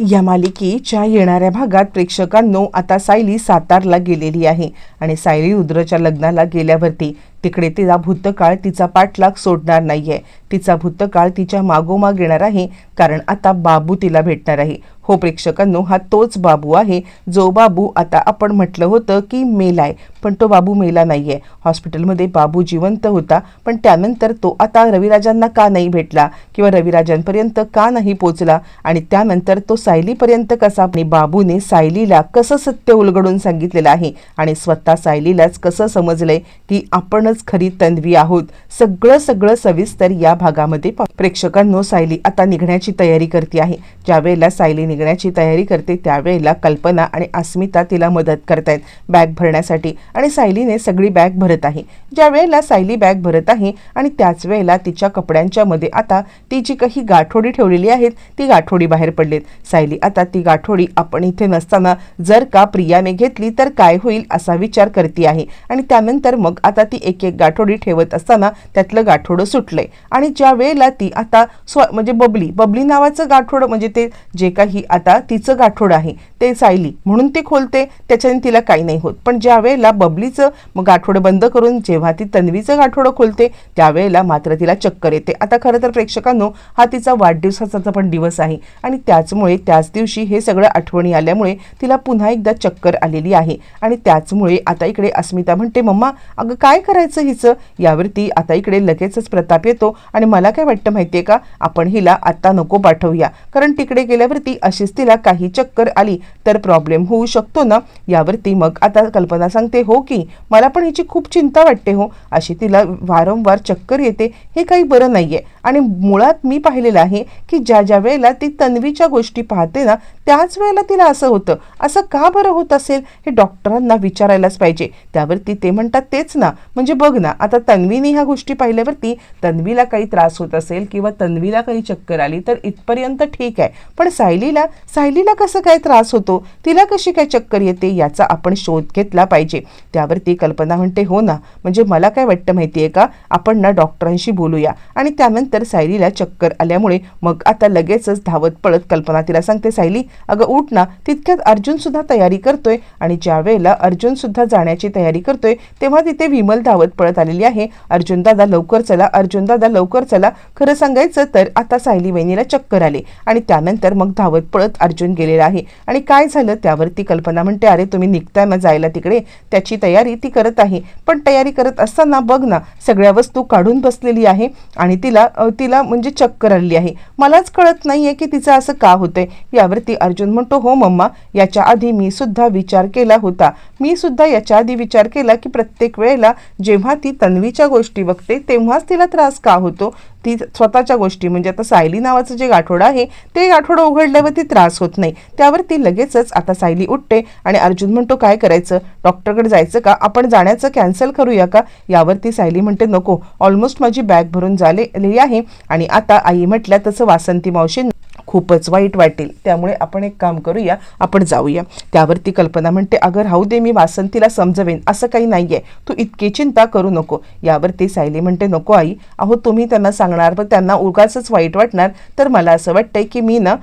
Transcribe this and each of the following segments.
या मालिकेच्या येणाऱ्या भागात प्रेक्षकांनो आता सायली सातारला गेलेली आहे आणि सायली रुद्रच्या लग्नाला गेल्यावरती तिकडे तिचा भूतकाळ तिचा पाठलाग सोडणार नाहीये. तिचा भूतकाळ तिच्या मागोमाग येणार आहे कारण आता बाबू तिला भेटणार आहे. हो प्रेक्षकांनो हा तोच बाबू आहे जो बाबू आता आपण म्हटलं होतं की मेलाय पण तो बाबू मेला नाहीये. हॉस्पिटलमध्ये बाबू जिवंत होता पण त्यानंतर तो आता रविराजांना का नाही भेटला? किंवा रविराजांपर्यंत का नाही पोचला? आणि त्यानंतर तो सायलीपर्यंत कसा? आणि बाबूने सायलीला कसं सत्य उलगडून सांगितलेलं आहे? आणि स्वतः सायलीलाच कसं समजलंय की आपण आपणच खरी तन्वी आहोत. सगळं सगळं सविस्तर या भागामध्ये प्रेक्षकांनो सायली आता निघण्याची तयारी करते आहे. ज्यावेळेला सायली निघण्याची तयारी करते त्यावेळेला कल्पना आणि अस्मिता तिला मदत करतायत बॅग भरण्यासाठी. आणि सायलीने सगळी बॅग भरत आहे. ज्या वेळेला सायली बॅग भरत आहे आणि त्याच वेळेला तिच्या कपड्यांच्या मध्ये आता ती जी काही गाठोडी ठेवलेली आहेत ती गाठोडी बाहेर पडलीत. सायली आता ती गाठोडी आपण इथे नसताना जर का प्रियाने घेतली तर काय होईल असा विचार करते आहे. आणि त्यानंतर मग आता ती एक एक गाठोडी ठेवत असताना त्यातलं गाठोडं सुटलंय. आणि ज्या वेळेला ती आता स्व म्हणजे बबली बबली नावाचं गाठोडं म्हणजे ते जे काही आता तिचं गाठोडं आहे ते सायली म्हणून ती खोलते त्याच्याने तिला काही नाही होत. पण ज्या वेळेला बबलीचं गाठोडं बंद करून जेव्हा ती तन्वीचं गाठोडं खोलते त्यावेळेला मात्र तिला चक्कर येते. आता खरं तर प्रेक्षकांनो हा तिचा वाढदिवसाचा पण दिवस आहे. आणि त्याचमुळे त्याच दिवशी हे सगळं आठवणी आल्यामुळे तिला पुन्हा एकदा चक्कर आलेली आहे. आणि त्याचमुळे आता इकडे अस्मिता म्हणते मम्मा अगं काय करायचं? हिचं यावरती आता इकडे लगेचच प्रताप येतो आणि मला काय वाटतं माहितीये का? आपण हिला आता नको पाठवूया. कारण तिकडे गेल्यावरती अशीच तिला काही चक्कर आली तर प्रॉब्लेम होऊ शकतो ना? यावरती मग आता कल्पना सांगते हो की मला पण हिची खूप चिंता वाटते हो. अशी तिला वारंवार चक्कर येते हे काही बरं नाहीये. आणि मुळात मी पाहिलेलं आहे की ज्या ज्या वेळेला ती तन्वीच्या गोष्टी पाहते ना त्याच वेळेला तिला असं होतं असं का बरं होत असेल हे डॉक्टरांना विचारायलाच पाहिजे. त्यावरती ते म्हणतात तेच ना म्हणजे बघ ना आता तन्वीने ह्या गोष्टी पाहिल्यावरती तन्वीला काही त्रास होत असेल किंवा तन्वीला काही चक्कर आली तर इथपर्यंत ठीक आहे. पण सायलीला सायलीला कसं काय त्रास होतो? तिला कशी काय चक्कर येते याचा आपण शोध घेतला पाहिजे. त्यावरती कल्पना म्हणते हो ना म्हणजे मला काय वाटतं माहिती आहे का? आपण ना डॉक्टरांशी बोलूया. आणि त्यानंतर सायलीला चक्कर आल्यामुळे मग आता लगेचच धावत पळत कल्पना तिला सांगते सायली अगं उठ ना तितक्यात अर्जुन सुद्धा तयारी करतोय आणि ज्या वेळेला अर्जुन सुद्धा जाण्याची तयारी करतोय तेव्हा तिथे विमल धावत पळत आलेली आहे. अर्जुन दादा लवकर चला अर्जुन दादा लवकर चला. खरं सांगायचं तर आता सायली वहिनीला चक्कर आले आणि त्यानंतर मग धावत पळत अर्जुन गेलेला आहे. आणि काय झालं त्यावरती कल्पना म्हणते अरे तुम्ही निघताय ना जायला तिकडे. त्याची तयारी ती करत आहे. पण तयारी करत असताना बघ ना सगळ्या वस्तू काढून बसलेली आहे आणि तिला तिला म्हणजे चक्कर आलेली आहे. मलाच कळत नाहीये की तिचं असं का होतंय. यावरती अर्जुन म्हणतो हो मम्मा याच्या आधी मी सुद्धा विचार केला होता. मी सुद्धा याच्या आधी विचार केला की प्रत्येक वेळेला जेव्हा ती तन्वीच्या गोष्टी बघते तेव्हाच तिला त्रास का होतो? ती स्वतःच्या गोष्टी म्हणजे आता सायली नावाचं जे गाठोडं आहे ते गाठोडं उघडल्यावर ती त्रास होत नाही. त्यावर ती लगेचच आता सायली उठते आणि अर्जुन म्हणतो काय करायचं? डॉक्टरकडे जायचं का? आपण जाण्याचं कॅन्सल करूया का? यावरती सायली म्हणते नको. ऑलमोस्ट माझी बॅग भरून झालेली आहे आणि आता आई म्हटल्या तसं वासंती मावशी खूपच वाईट वाटेल. त्यामुळे आपण एक काम करूया आपण जाऊया. त्यावरती कल्पना म्हणते अगर हाऊ दे मी वासंतीला समजवेन. असं काही नाहीये. तू इतकी चिंता करू नको. यावरती सायली म्हणते नको आई. अहो तुम्ही त्यांना सांगणार पण त्यांना उगाचच वाईट वाटणार. तर मला असं वाटतंय की मी ना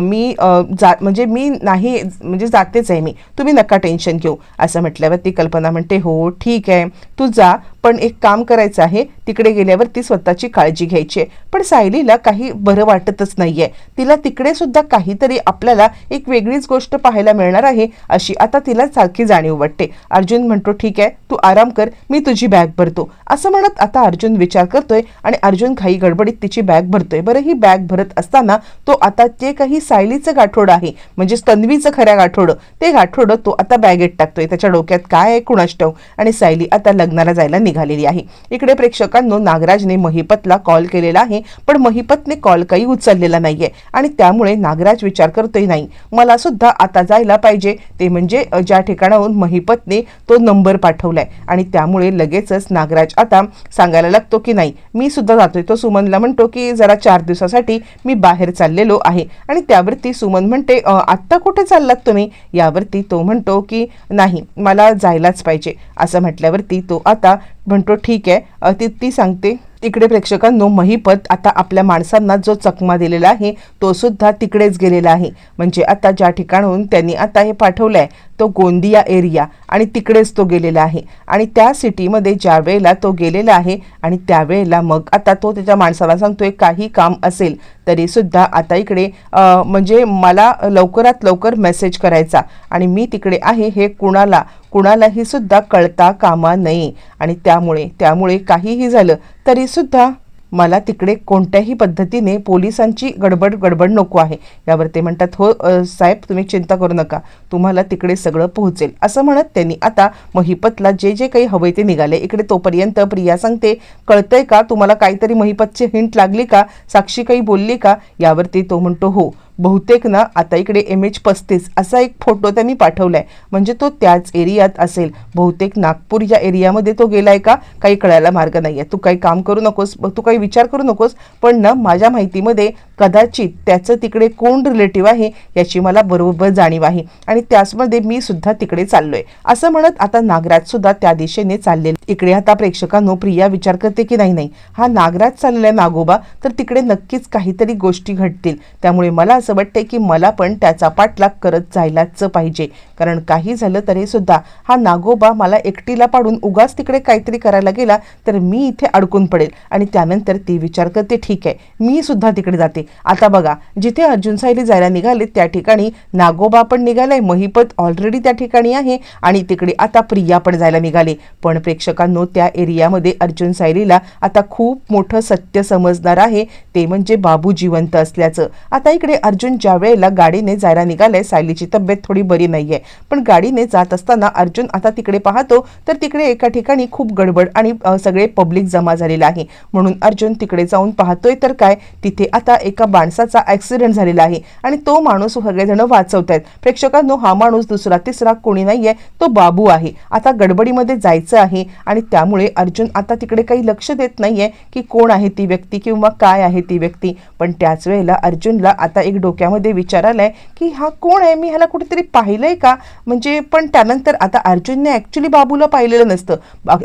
मी जा म्हणजे मी नाही म्हणजे जातेच आहे मी. तुम्ही नका टेन्शन घेऊ. असं म्हटल्यावर ती कल्पना म्हणते हो ठीक आहे. तू जा. पण एक काम करायचं आहे. तिकडे गेल्यावर ती स्वतःची काळजी घ्यायची आहे. पण सायलीला काही बरं वाटतच नाहीये. तिला तिकडे सुद्धा काहीतरी आपल्याला एक वेगळीच गोष्ट पाहायला मिळणार आहे अशी आता तिला सारखी जाणीव वाटते. अर्जुन म्हणतो ठीक आहे तू आराम कर मी तुझी बॅग भरतो. असं म्हणत आता अर्जुन विचार करतोय आणि अर्जुन घाई गडबडीत तिची बॅग भरतोय. बरं ही बॅग भरत असताना तो आता जे काही सायलीचं गाठोडं आहे म्हणजे तन्वीचं खऱ्या गाठोडं. ते गाठोडं तो आता बॅगेत टाकतोय. त्याच्या डोक्यात काय आहे कुणाष्टव आणि सायली आता लग्नाला जायला निघालेली आहे. इकडे प्रेक्षकांनो नागराजने महिपतला कॉल केलेला आहे पण महिपतने कॉल काही उचललेला नाहीये. आणि त्यामुळे नागराज विचार करतोय नाही. मला सुद्धा आता जायला पाहिजे. ते म्हणजे ज्या ठिकाणाहून महिपतने तो नंबर पाठवलाय. आणि त्यामुळे लगेचच नागराज आता सांगायला लागतो की नाही. मी सुद्धा जातोय. तो सुमनला म्हणतो की जरा चार दिवसासाठी मी बाहेर चाललेलो आहे. आणि त्यावरती सुमन म्हणते आत्ता कुठे चाललात तुम्ही? यावरती तो म्हणतो की नाही मला जायलाच पाहिजे. असं म्हटल्यावरती तो आता म्हणतो ठीक आहे. ती ती सांगते इकडे प्रेक्षकांनो महिपत आता आपल्या माणसांना जो चकमा दिलेला आहे तो सुद्धा तिकडेच गेलेला आहे. म्हणजे आता ज्या ठिकाणहून त्यांनी आता हे पाठवलं आहे तो गोंदिया एरिया आणि तिकडेच तो गेलेला आहे. आणि त्या सिटीमध्ये ज्या वेळेला तो गेलेला आहे आणि त्यावेळेला मग आता तो त्याच्या माणसाला सांगतोय काही काम असेल तरीसुद्धा आता इकडे म्हणजे मला लवकरात लवकर मेसेज करायचा आणि मी तिकडे आहे हे कुणाला कुणालाही सुद्धा कळता कामा नये. आणि त्यामुळे त्यामुळे काहीही झालं तरीसुद्धा मला तिकडे कोणत्याही पद्धतीने पोलिसांची गडबड गडबड नको आहे. यावर ते म्हणतात हो साहेब तुम्ही चिंता करू नका. तुम्हाला तिकडे सगळं पोहोचेल. असं म्हणत त्यांनी आता महिपतला जे जे काही हवे ते निघाले. इकडे तोपर्यंत प्रिया सांगते कळतंय का? तुम्हाला काहीतरी महिपतची हिंट लागली का? साक्षी काही बोलली का? यावरती तो म्हणतो हो. बहुतेक ना आता इकडे एम एच पस्तीस असा एक फोटो त्यांनी आहे म्हणजे तो त्याच एरियात असेल. बहुतेक नागपूर या एरियामध्ये तो गेला आहे का? काही कळायला मार्ग नाही आहे तू काही काम करू नकोस तू काही विचार करू नकोस पण ना माझ्या माहितीमध्ये कदाचित त्याचं तिकडे कोण रिलेटिव्ह आहे याची मला बरोबर जाणीव आहे. आणि त्याचमध्ये मी सुद्धा तिकडे चाललोय. असं म्हणत आता नागराज सुद्धा त्या दिशेने चालले इकडे आता प्रेक्षकांनो प्रिया विचार करते की नाही नाही. हा नागराज चाललेला आहे नागोबा तर तिकडे नक्कीच काहीतरी गोष्टी घडतील. त्यामुळे मला असं वाटतंय की मला पण त्याचा पाठलाग करत जायलाच पाहिजे. कारण काही झालं तरी सुद्धा हा नागोबा मला एकटीला पाडून उगाच तिकडे काहीतरी करायला गेला तर मी इथे अडकून पडेल. आणि त्यानंतर ती विचार करते ठीक आहे मी सुद्धा तिकडे जाते. आता बघा जिथे अर्जुन सायली जायला निघाले त्या ठिकाणी नागोबा पण निघालाय महिपत ऑलरेडी त्या ठिकाणी आहे आणि तिकडे आता प्रिया पण जायला निघाले. पण प्रेक्षकांनो त्या एरियामध्ये अर्जुन सायलीला आता खूप मोठं सत्य समजणार आहे. ते म्हणजे बाबू जिवंत असल्याचं. आता इकडे अर्जुन अर्जुन ज्या वेळेला गाडीने जायला निघालाय सायलीची तब्येत थोडी बरी नाहीये. पण गाडीने जात असताना अर्जुन आता तिकडे पाहतो तर तिकडे एका ठिकाणी खूप गडबड आणि सगळे पब्लिक जमा झालेलं आहे. म्हणून अर्जुन तिकडे जाऊन पाहतोय तर काय? तिथे आता एका माणसाचा ऍक्सिडेंट झालेला आहे आणि तो माणूस सगळेजण वाचवत आहेत प्रेक्षकांनो हा माणूस दुसरा तिसरा कोणी नाहीये तो बाबू आहे. आता गडबडीमध्ये जायचं आहे आणि त्यामुळे अर्जुन आता तिकडे काही लक्ष देत नाहीये की कोण आहे ती व्यक्ती किंवा काय आहे ती व्यक्ती. पण त्याच वेळेला अर्जुनला आता एक डोक्यामध्ये विचार आलाय की हा कोण आहे? मी ह्याला कुठेतरी पाहिलंय का? म्हणजे पण त्यानंतर आता अर्जुनने ॲक्च्युली बाबूला पाहिलेलं नसतं.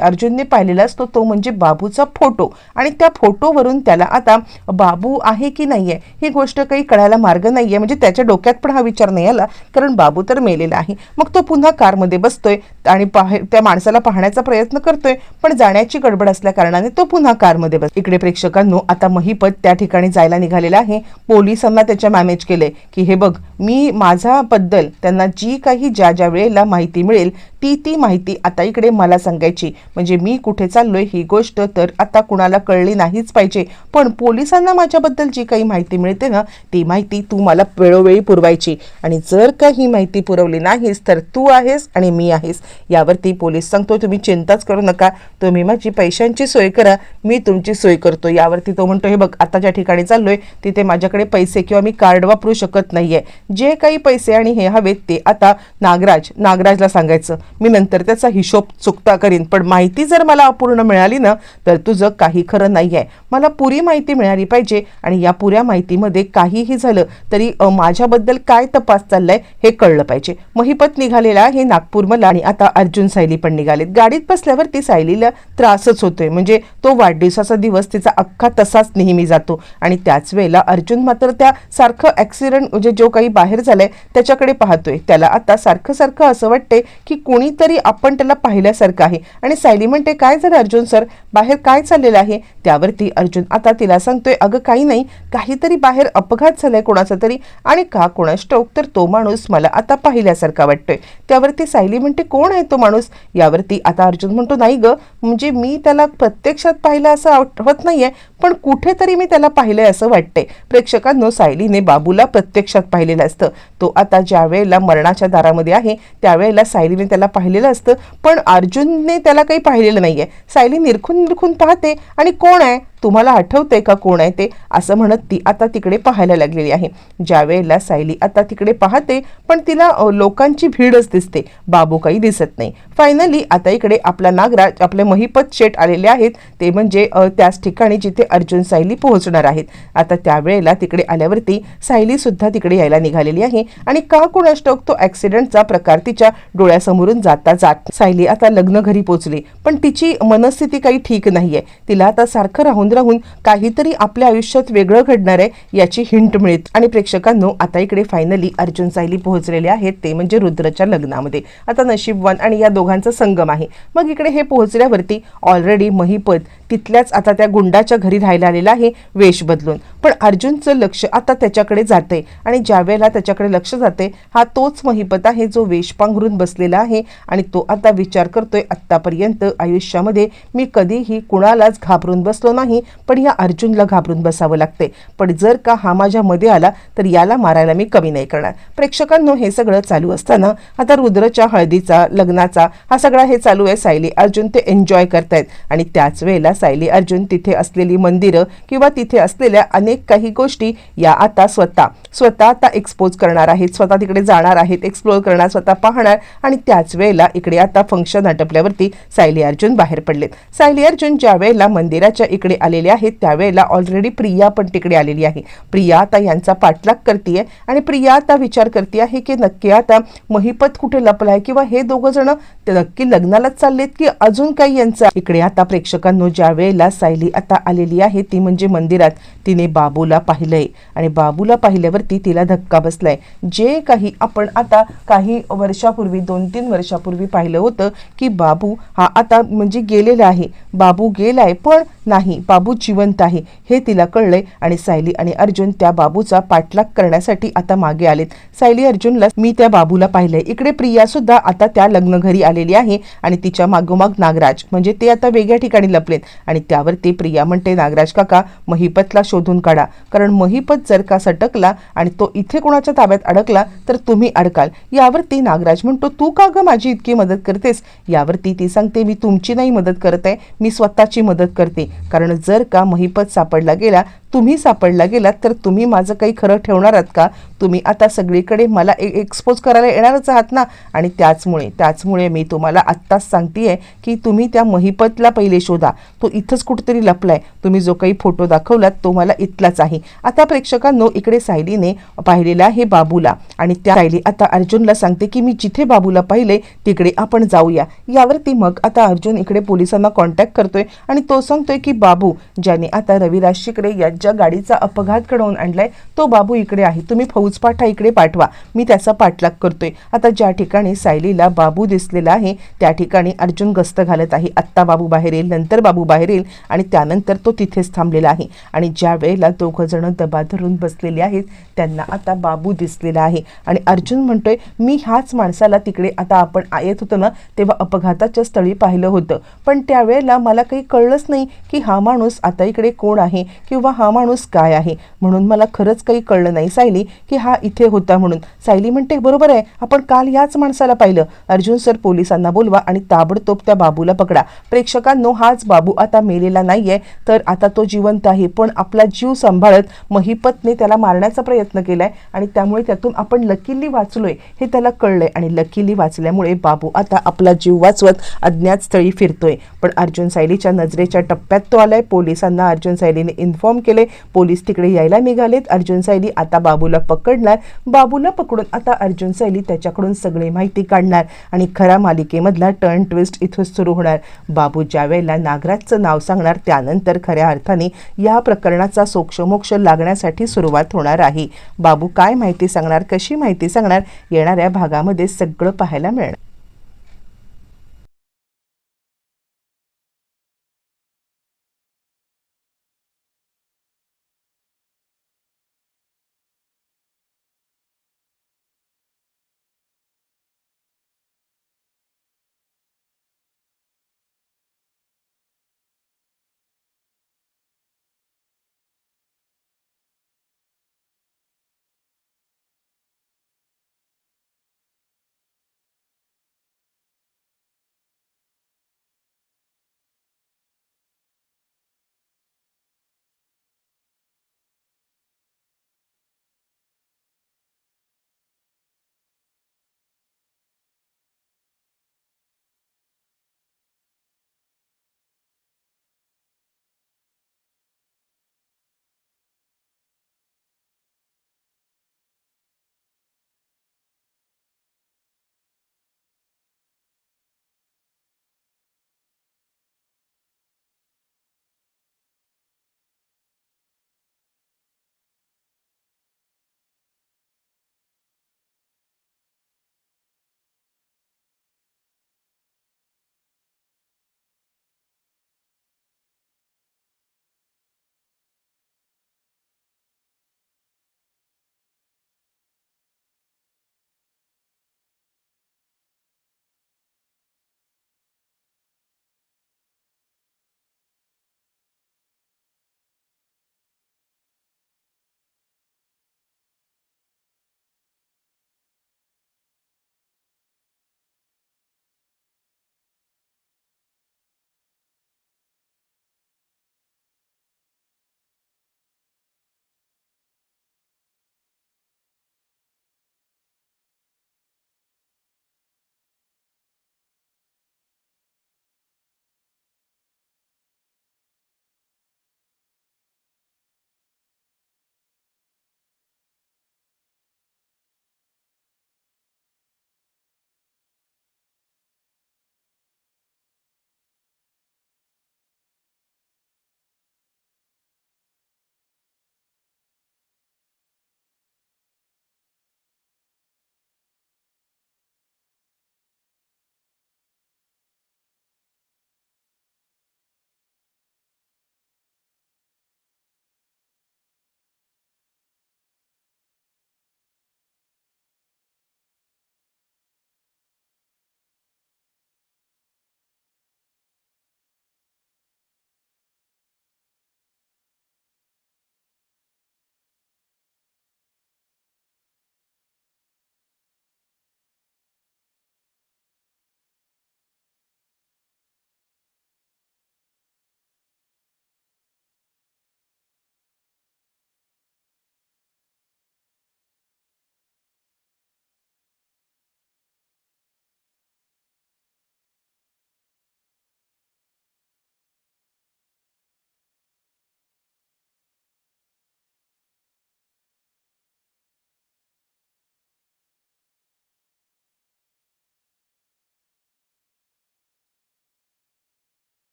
अर्जुनने पाहिलेला असतो तो म्हणजे बाबूचा फोटो. आणि त्या फोटोवरून त्याला आता बाबू आहे की नाहीये ही गोष्ट काही कळायला मार्ग नाहीये. म्हणजे त्याच्या डोक्यात पण हा विचार नाही आला कारण बाबू तर मेलेला आहे. मग तो पुन्हा कारमध्ये बसतोय आणि पाह- त्या माणसाला पाहण्याचा प्रयत्न करतोय पण जाण्याची गडबड असल्या कारणाने तो पुन्हा कारमध्ये बस इकडे प्रेक्षकांनो आता महिपत त्या ठिकाणी जायला निघालेला आहे. पोलिसांना त्याच्या मॅनेज केलंय. की हे बघ मी माझ्याबद्दल त्यांना जी काही ज्या ज्या वेळेला माहिती मिळेल ती ती माहिती आता इकडे मला सांगायची. म्हणजे मी कुठे चाललोय ही गोष्ट तर आता कुणाला कळली नाहीच पाहिजे. पण पोलिसांना माझ्याबद्दल जी काही माहिती मिळते ना ती माहिती तू मला वेळोवेळी पुरवायची. आणि जर का ही माहिती पुरवली नाहीस तर तू आहेस आणि मी आहेस. यावरती पोलीस सांगतो तुम्ही चिंताच करू नका. तुम्ही माझी पैशांची सोय करा. मी तुमची सोय करतो. यावरती तो म्हणतो हे बघ आता ज्या ठिकाणी चाललोय तिथे माझ्याकडे पैसे किंवा मी कार्ड वापरू शकत नाहीये. जे काही पैसे आणि हे हवेत ते आता नागराज नागराजला सांगायचं. मी नंतर त्याचा हिशोब चुकता करीन. पण माहिती जर मला अपूर्ण मिळाली ना तर तुझं काही खरं नाही आहे मला पुरी माहिती मिळाली पाहिजे आणि या पुऱ्या माहितीमध्ये काहीही झालं तरी माझ्याबद्दल काय तपास चाललाय हे कळलं पाहिजे. महिपत निघालेला हे नागपूर मला आणि आता अर्जुन सायली पण निघालेत. गाडीत बसल्यावरती सायलीला त्रासच होतोय. म्हणजे तो वाढदिवसाचा दिवस तिचा अख्खा तसाच नेहमी जातो. आणि त्याच वेळेला अर्जुन मात्र त्या सारखं ऍक्सिडेंट म्हणजे जो काही बाहेर झालाय त्याच्याकडे पाहतोय. त्याला आता सारखं सारखं असं वाटतंय की कोणीतरी आपण त्याला पाहिल्यासारखं आहे. आणि सायली म्हणते काय झालं अर्जुन सर? बाहेर काय चाललेलं आहे? त्यावरती अर्जुन आता तिला सांगतोय अगं काही नाही. काहीतरी बाहेर अपघात झालाय कोणाचा तरी आणि का कोणास स्ट्रोक तर तो माणूस मला आता पाहिल्यासारखा वाटतोय. त्यावरती सायली म्हणते कोण आहे तो माणूस? यावरती आता अर्जुन म्हणतो नाही ग. म्हणजे मी त्याला प्रत्यक्षात पाहिलं असं आठवत नाहीये पण कुठेतरी मी त्याला पाहिलंय असं वाटतंय. प्रेक्षकांनो सायलीने बाबूला प्रत्यक्षात पाहिलेलं असतं. तो आता ज्या वेळेला मरणाच्या दारामध्ये आहे त्यावेळेला सायलीने त्याला पाहिलेलं असतं पण अर्जुनने त्याला काही पाहिलेलं नाही आहे सायली निरखून निरखून पाहते आणि कोण आहे? तुम्हाला आठवते का कोण आहे ते? असं म्हणत ती आता तिकडे पाहायला लागलेली आहे. ज्या वेळेला सायली आता तिकडे पाहते पण तिला लोकांची भीडच दिसते. बाबू काही दिसत नाही. फायनली आता इकडे आपला नागराज आपले महिपत शेट आलेले आहेत. ते म्हणजे त्याच ठिकाणी जिथे अर्जुन सायली पोहोचणार आहेत. आता त्यावेळेला तिकडे आल्यावरती सायली सुद्धा तिकडे यायला निघालेली आहे. आणि का कोणास ठाऊक तो ऍक्सिडेंटचा प्रकार तिच्या डोळ्यासमोरून जाता जात सायली आता लग्न घरी पोचली. पण तिची मनस्थिती काही ठीक नाहीये. तिला आता सारखं राहून राहून काहीतरी आपल्या आयुष्यात वेगळं घडणार आहे याची हिंट मिळत आणि प्रेक्षकांनो आता इकडे फायनली अर्जुन सायली पोहोचलेले आहेत. ते म्हणजे रुद्रच्या लग्नामध्ये. आता नशीबवान आणि या दोघांचा संगम आहे. मग इकडे हे पोहोचल्यावरती ऑलरेडी महिपत तिथल्याच आता त्या गुंडाच्या घरी राहायला आलेला आहे वेश बदलून. पण अर्जुनचं लक्ष आता त्याच्याकडे जाते आणि ज्या वेळेला त्याच्याकडे लक्ष जाते हा तोच महिपत आहे जो वेश पांघरून बसलेला आहे आणि तो आता विचार करतोय आत्तापर्यंत आयुष्यामध्ये मी कधीही कुणालाच घाबरून बसलो नाही पण या अर्जुनला घाबरून बसावं लागते पण जर का हा माझ्या मध्ये आला तर याला मारायला मी कमी नाही करणार. प्रेक्षकांनो हे सगळं चालू असताना आता रुद्रच्या हळदीचा लग्नाचा हा सगळा हे चालू आहे सायली. अर्जुन ते एन्जॉय करतायत आणि त्याच वेळेला सायली अर्जुन तिथे असलेली मंदिरं किंवा तिथे असलेल्या अनेक काही गोष्टी या आता स्वतः स्वतः आता एक्सपोज करणार आहेत स्वतः तिकडे जाणार आहेत एक्सप्लोर करणार स्वतः पाहणार आणि त्याच वेळेला इकडे आता फंक्शन आटपल्यावरती सायली अर्जुन बाहेर पडलेत. सायली अर्जुन ज्या वेळेला मंदिराच्या इकडे आलेले आहेत त्यावेळेला ऑलरेडी प्रिया पण तिकडे आलेली आहे. प्रिया आता यांचा पाठलाग करते आणि प्रिया आता विचार करते आहे की नक्की आता महिपत कुठे लपलाय किंवा हे दोघं जण नक्की लग्नालाच चाललेत की अजून काही यांचा? इकडे आता प्रेक्षकांनो ज्या वेळेला सायली आता आलेली आहे ती म्हणजे मंदिरात. तिने बाबूला पाहिलंय आणि बाबूला पाहिल्यावरती तिला धक्का बसलाय. जे काही आपण आता काही वर्षापूर्वी दोन तीन वर्षापूर्वी पाहिलं होतं की बाबू हा आता म्हणजे गेलेला आहे. बाबू गेलाय पण नाही बाबू जिवंत आहे हे तिला कळलंय आणि सायली आणि अर्जुन त्या बाबूचा पाठलाग करण्यासाठी आता मागे आलेत. सायली अर्जुनला मी त्या बाबूला पाहिलंय. इकडे प्रिया सुद्धा आता त्या लग्न घरी आलेली आहे आणि तिच्या मागोमाग नागराज. म्हणजे ते आता वेगळ्या ठिकाणी लपलेत आणि त्यावरती प्रिया म्हणते नागराज काका महिपतला शोधून काढा. कारण महिपत जर का सटकला आणि तो इथे कोणाच्या ताब्यात अडकला तर तुम्ही अडकाल. यावरती नागराज म्हणतो तू का ग माझी इतकी मदत करतेस? यावरती ती सांगते मी तुमची नाही मदत करत आहे मी स्वतःची मदत करते. कारण जर का महिपत सापडला गेला तुम्ही सापडला गेलात तर तुम्ही माझं काही खरं ठेवणार आहात का? तुम्ही आता सगळीकडे मला ए एक्सपोज करायला येणारच आहात ना? आणि त्याचमुळे त्याचमुळे मी तुम्हाला आत्ताच सांगतेय की तुम्ही त्या महिपतला पहिले शोधा. तो इथंच कुठेतरी लपलाय. तुम्ही जो काही फोटो दाखवलात तो मला इथलाच आहे. आता प्रेक्षकांनो इकडे सायलीने पाहिलेला आहे बाबूला. आणि त्या सायली आता अर्जुनला सांगते की मी जिथे बाबूला पाहिले तिकडे आपण जाऊया. यावरती मग आता अर्जुन इकडे पोलिसांना कॉन्टॅक्ट करतोय आणि तो सांगतोय की बाबू ज्याने आता रविराज या यांच्या गाडीचा अपघात घडवून आणलाय तो बाबू इकडे आहे. तुम्ही फौजपाठा इकडे पाठवा. मी त्याचा पाठलाग करतोय. आता ज्या ठिकाणी सायलीला बाबू दिसलेला आहे त्या ठिकाणी अर्जुन गस्त घालत आहे. आत्ता बाबू बाहेर येईल नंतर बाबू बाहेर येईल आणि त्यानंतर तो तिथेच थांबलेला आहे. आणि ज्या वेळेला दोघं जण दबा धरून बसलेले आहेत त्यांना आता बाबू दिसलेला आहे. आणि अर्जुन म्हणतोय मी ह्याच माणसाला तिकडे आता आपण येत होतो ना तेव्हा अपघाताच्या स्थळी पाहिलं होतं. पण त्यावेळेला मला काही कळलंच नाही की हा माणूस आता इकडे कोण आहे किंवा हा माणूस काय आहे? म्हणून मला खरंच काही कळलं नाही. सायली की हा इथे होता म्हणून. सायली म्हणते बरोबर आहे. आपण काल याच माणसाला पाहिलं. अर्जुन सर पोलिसांना बोलवा आणि ताबडतोब त्या बाबूला पकडा. प्रेक्षकांनो हाच बाबू आता मेलेला नाहीये. तर आता तो जिवंत आहे. पण आपला जीव सांभाळत महिपतने त्याला मारण्याचा प्रयत्न केलाय आणि त्यामुळे त्यातून आपण लकीली वाचलोय. हे त्याला कळलंय आणि लकीली वाचल्यामुळे बाबू आता आपला जीव वाचवत अज्ञात स्थळी फिरतोय. पण अर्जुन सायलीच्या नजरेच्या टप्प्यात तो आलाय. पोलिसांना अर्जुन सायलीने इन्फॉर्म केले पोलीस तिकडे यायला निघालेत. अर्जुन सैली आता बाबूला पकडणार. बाबूला पकडून आता अर्जुन सैली त्याच्याकडून सगळी माहिती काढणार आणि खऱ्या मालिकेमधला टर्न ट्विस्ट इथून सुरू होणार. बाबू ज्या वेळेला नागराजचं नाव सांगणार त्यानंतर खऱ्या अर्थाने या प्रकरणाचा सोक्षमोक्ष लागण्यासाठी सुरुवात होणार आहे. बाबू काय माहिती सांगणार कशी माहिती सांगणार येणाऱ्या भागामध्ये सगळं पाहायला मिळणार.